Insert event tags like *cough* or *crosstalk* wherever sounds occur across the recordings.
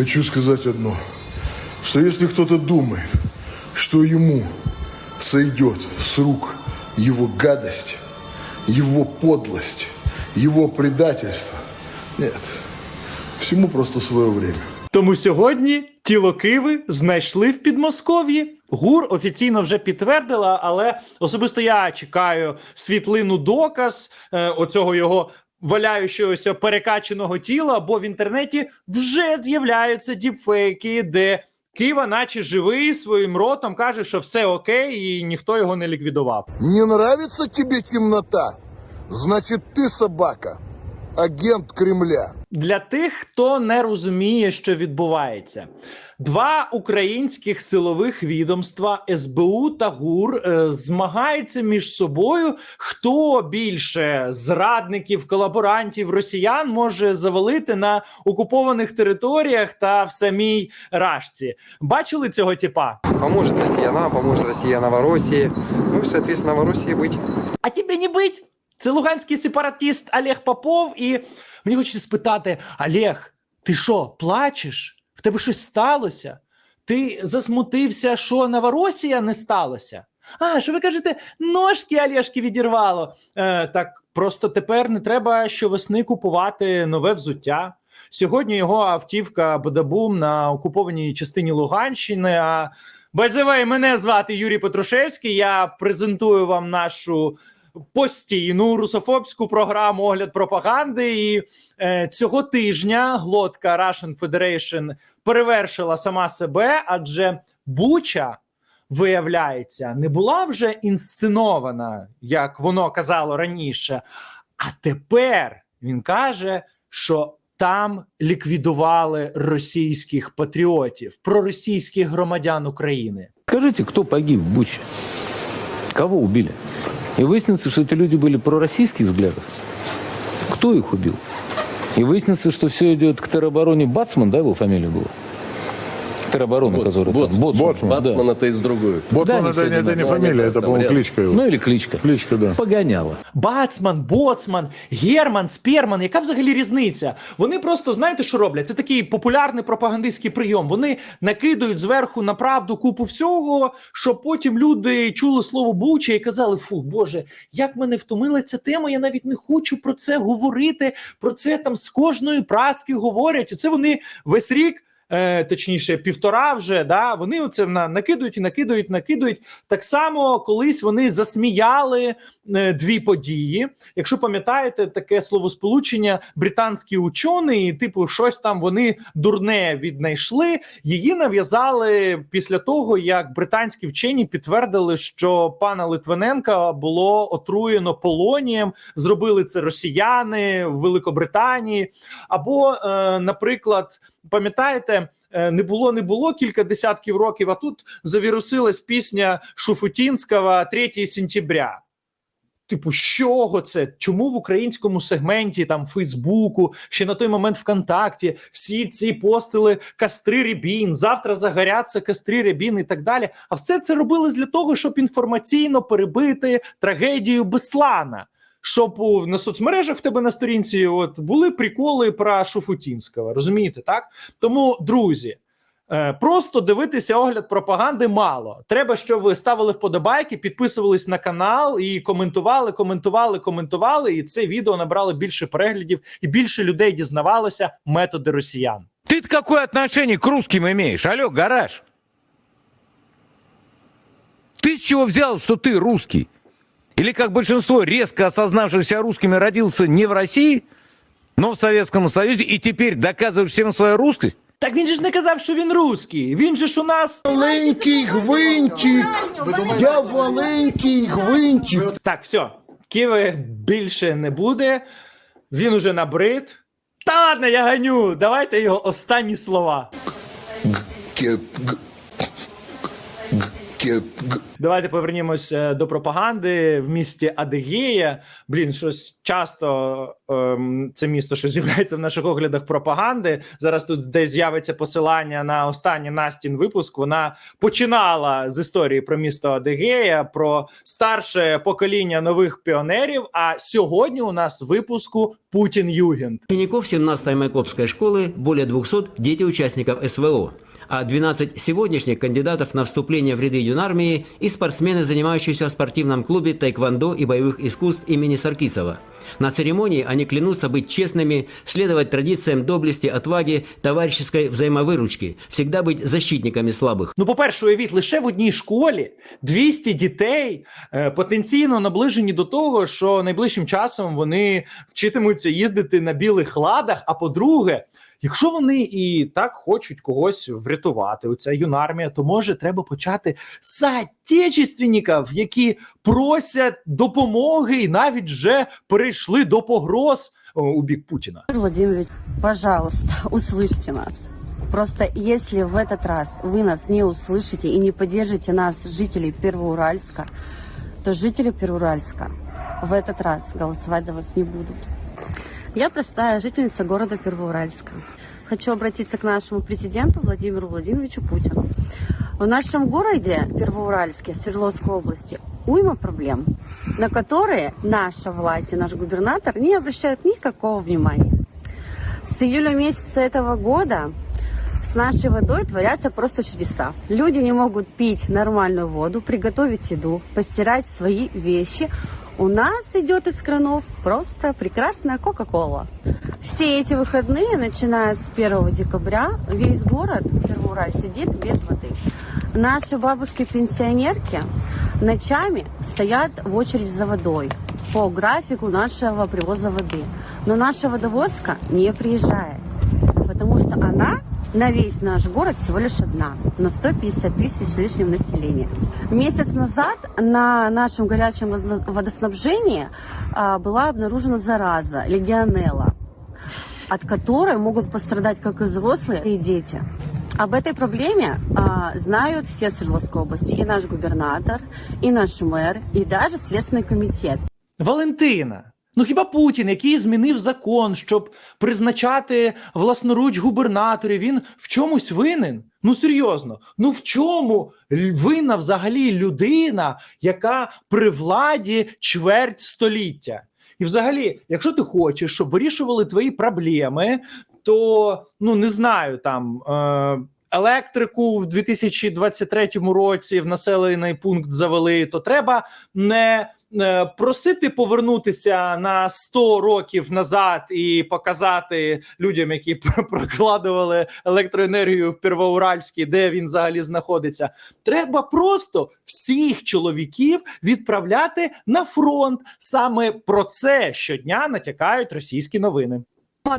Хочу сказать одно, что если кто-то думает, что ему сойдет с рук его гадость, его подлость, его предательство, нет, всему просто свое время. Тому сьогодні тіло Киви знайшли в Підмосков'ї. ГУР офіційно вже підтвердила, але особисто я чекаю світлину доказ е, оцього його валяючогося перекаченого тіла, бо в інтернеті вже з'являються діпфейки, де Кива, наче живий, своїм ротом каже, що все окей, і ніхто його не ліквідував. Не нравится тобі кімната, значить, ти собака, агент Кремля. Для тих, хто не розуміє, що відбувається, два українських силових відомства СБУ та ГУР е, змагаються між собою, хто більше зрадників, колаборантів, росіян може завалити на окупованих територіях та в самій Рашці. Бачили цього типа? Поможет Россия нам, поможет Россия Новороссии. Ну и, соответственно, Новороссии быть. А тебе не бить. Це луганський сепаратіст Олег Попов. І мені хочеться спитати: Олег, ти що, плачеш? В тебе щось сталося? Ти засмутився, що Новоросія не сталося? А, що ви кажете, ножки Олешки відірвало. Е, так просто тепер не треба щовесни купувати нове взуття. Сьогодні його автівка Бадабум на окупованій частині Луганщини. А Байзевей, мене звати Юрій Петрушевський. Я презентую вам нашу постійну русофобську програму огляд пропаганди. І е, цього тижня глотка Russian Federation перевершила сама себе, адже Буча. Виявляється, не була вже інсценована, як воно казало раніше. А тепер він каже, що там ліквідували російських патріотів, проросійських громадян України. Скажите, кто погиб в Буче? Кого убили? И выяснится, что эти люди были пророссийских взглядов. Кто их убил? И выяснится, что все идет к теробороне Бацман, да, его фамилия была? Тероборона, Боц- которая там. Боцман. Боцман, да. Бацман это из другой. Да, Боцман не это, не- это не сегодня, фамилия, это, там по-моему, рядом. кличка его. Ну или кличка. Кличка, да. Погоняла. Бацман, боцман, герман, сперман. Яка взагалі різниця? Вони просто знаєте, що роблять? Це такий популярний пропагандистський прийом. Вони накидують зверху на правду купу всього, щоб потім люди чули слово буча і казали: Фу, Боже, як мене втомила ця тема. Я навіть не хочу про це говорити. Про це там з кожної праски говорять. І це вони весь рік. Е, точніше, півтора вже да вони оце на накидують і накидують, накидують. Так само колись вони засміяли е, дві події. Якщо пам'ятаєте таке словосполучення, британські учені, типу, щось там вони дурне віднайшли. Її нав'язали після того, як британські вчені підтвердили, що пана Литвиненка було отруєно полонієм. Зробили це росіяни в Великобританії. Або, е, наприклад, пам'ятаєте, е, не було, не було кілька десятків років. А тут завірусилась пісня Шуфутінського 3 сентября. Типу, чого це? Чому в українському сегменті там Фейсбуку, ще на той момент ВКонтакті, всі ці постили кастри Рябін, завтра загоряться кастри Рябін і так далі. А все це робилось для того, щоб інформаційно перебити трагедію Беслана Щоб у, на соцмережах в тебе на сторінці от були приколи про Шуфутінського. Розумієте, так? Тому, друзі, Е, Просто дивитися огляд пропаганди мало. Треба, щоб ви ставили вподобайки, підписувались на канал і коментували, коментували, коментували. І це відео набрало більше переглядів, і більше людей дізнавалося методи росіян. Ты-то какое отношение к русским имеешь? Алло, гараж. Ты с чего взял, что ты русский? Или как большинство резко осознавшихся русскими родился не в России, но в Советском Союзе и теперь доказываешь всем свою русскость? Так він же ж не казав, що він русський. Він же ж у нас Маленький гвинтик, я маленький гвинтик. так, все, Киви більше не буде. Він уже набрид. Та ладно, я ганю. Давайте його останні слова. Давайте повернімось е, до пропаганди в місті Адигея. Блін, щось часто ем, це місто, що з'являється в наших оглядах пропаганди. Зараз тут десь з'явиться посилання на останній Настін випуск. Вона починала з історії про місто Адигея, про старше покоління нових піонерів. А сьогодні у нас випуску Путін Югент. Учеников 17-й Майкопской школы более 200 дети участников СВО, а 12 сегодняшних кандидатов на вступление в ряды юнармии и спортсмены, занимающиеся в спортивном клубе тайквондо и боевых искусств имени Саркисова. На церемонии они клянутся быть честными, следовать традициям доблести, отваги, товарищеской взаимовыручки, всегда быть защитниками слабых. Ну, по-перше, уявіть, лише в одній школі 200 дітей е, потенційно наближені до того, що найближчим часом вони вчитимуться їздити на білих ладах. А по-друге, якщо вони і так хочуть когось врятувати, оця юнармія, то може треба почати з отечественників, які просять допомоги і навіть вже перейшли до погроз о, у бік Путіна. Владимирович, пожалуйста, услышьте нас. Просто если в этот раз вы нас не услышите и не поддержите нас, жителей Первоуральска, то жители Первоуральска в этот раз голосовать за вас не будут. Я простая жительница города Первоуральска. Хочу обратиться к нашему президенту Владимиру Владимировичу Путину. В нашем городе Первоуральске, Свердловской области, уйма проблем, на которые наша власть и наш губернатор не обращают никакого внимания. С июля месяца этого года с нашей водой творятся просто чудеса. Люди не могут пить нормальную воду, приготовить еду, постирать свои вещи. У нас идет из кранов просто прекрасная Кока-Кола. Все эти выходные, начиная с 1 декабря, весь город Первоураль сидит без воды. Наши бабушки-пенсионерки ночами стоят в очередь за водой по графику нашего привоза воды. Но наша водовозка не приезжает, потому что она на весь наш город всего лишь одна, на 150 тысяч с лишним населения. Месяц назад на нашем горячем водо- водоснабжении а, была обнаружена зараза, легионелла, от которой могут пострадать как и взрослые, и дети. Об этой проблеме а, знают все Свердловской области, и наш губернатор, и наш мэр, и даже Следственный комитет. Валентина. Ну хіба Путін, який змінив закон, щоб призначати власноруч губернаторів, він в чомусь винен? Ну серйозно, ну в чому винна взагалі людина, яка при владі чверть століття? І взагалі, якщо ти хочеш, щоб вирішували твої проблеми, то ну не знаю там. Е- Електрику в 2023 році в населений пункт завели, то треба не просити повернутися на 100 років назад і показати людям, які *laughs* прокладували електроенергію в Первоуральській, де він взагалі знаходиться. Треба просто всіх чоловіків відправляти на фронт. Саме про це щодня натякають російські новини.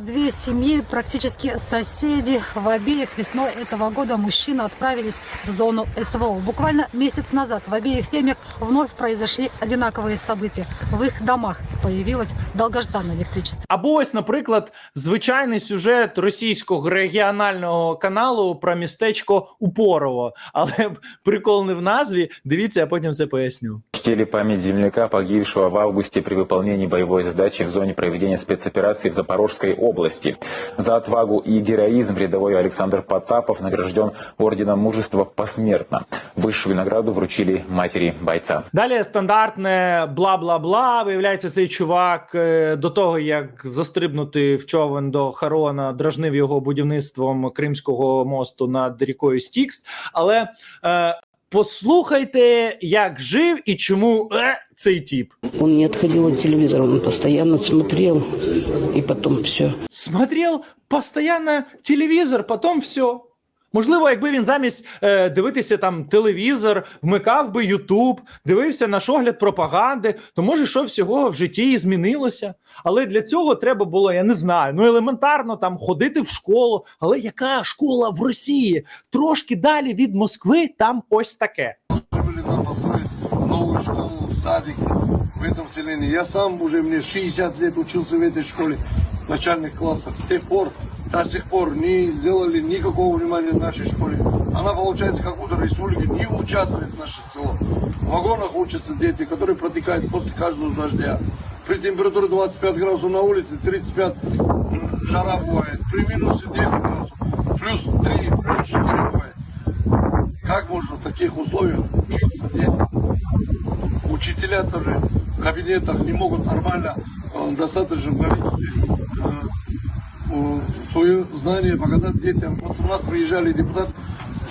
Две семьи, практически соседи, в обеих весной этого года мужчины отправились в зону СВО. Буквально месяц назад в обеих семьях вновь произошли одинаковые события. В их домах появилось долгожданное электричество. Або ось, наприклад, звичайний сюжет російського регіонального каналу про містечко Упорово. Але прикол не в назві. Дивіться, я потім це поясню. Чтили память земляка, погибшего в августе при выполнении боевой задачи в зоне проведения спецоперации в Запорожской области. За отвагу и героизм рядовой Александр Потапов награжден орденом мужества посмертно. Высшую награду вручили матери бойца. Далі стандартне бла-бла-бла. Виявляється, цей чувак е, до того, як застрибнути в човен до Харона, дражнив його будівництвом Кримського мосту над рікою Стікс. Але е, послухайте, як жив і чому е, цей тип. Он не отходил от телевизора, он постоянно смотрел, і потом все. Смотрел постоянно телевізор, потім все. Можливо, якби він замість е, дивитися там телевізор, вмикав би Ютуб, дивився наш огляд пропаганди, то може що всього в житті і змінилося. Але для цього треба було, я не знаю, ну елементарно там ходити в школу. Але яка школа в Росії? Трошки далі від Москви там ось таке. были нам построить новую школу, садик в этом селении. Я сам уже, мне 60 лет учился в этой школе, в начальных классах. С тех пор до сих пор не сделали никакого внимания нашей школе. Она, получается, как будто республика не участвует в наше село. В вагонах учатся дети, которые протекают после каждого дождя. При температуре 25 градусов на улице, 35 м, жара бывает. При минусе 10 градусов, плюс 3, плюс 4 бывает. Как можно в таких условиях учиться детям? Учителя тоже в кабинетах не могут нормально, э, в достаточном количестве э, э, свое знание показать детям. Вот у нас приезжали депутат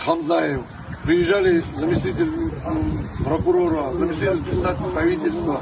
Хамзаев, приезжали заместитель э, прокурора, заместитель председателя правительства.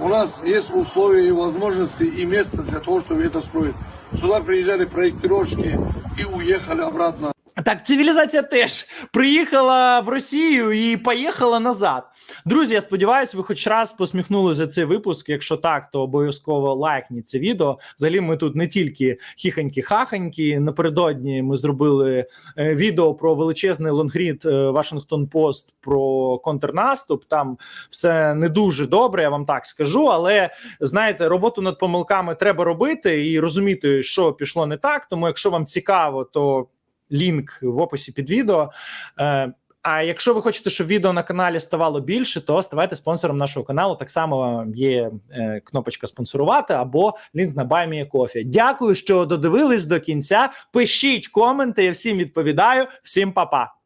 У нас есть условия и возможности и место для того, чтобы это строить. Сюда приезжали проектировщики и уехали обратно. Так, цивілізація теж приїхала в Росію і поїхала назад. Друзі, я сподіваюся, ви хоч раз посміхнули за цей випуск. Якщо так, то обов'язково лайкніть це відео. Взагалі, ми тут не тільки хіханькі-хаханькі. Напередодні ми зробили е, відео про величезний лонгрід Вашингтон Пост про контрнаступ. Там все не дуже добре, я вам так скажу. Але знаєте, роботу над помилками треба робити і розуміти, що пішло не так. Тому, якщо вам цікаво, то лінк в описі під відео. Е, а якщо ви хочете, щоб відео на каналі ставало більше, то ставайте спонсором нашого каналу. Так само є е, кнопочка спонсорувати або лінк на BuyMeACoffee. Дякую, що додивились до кінця. Пишіть коменти, я всім відповідаю. Всім па-па.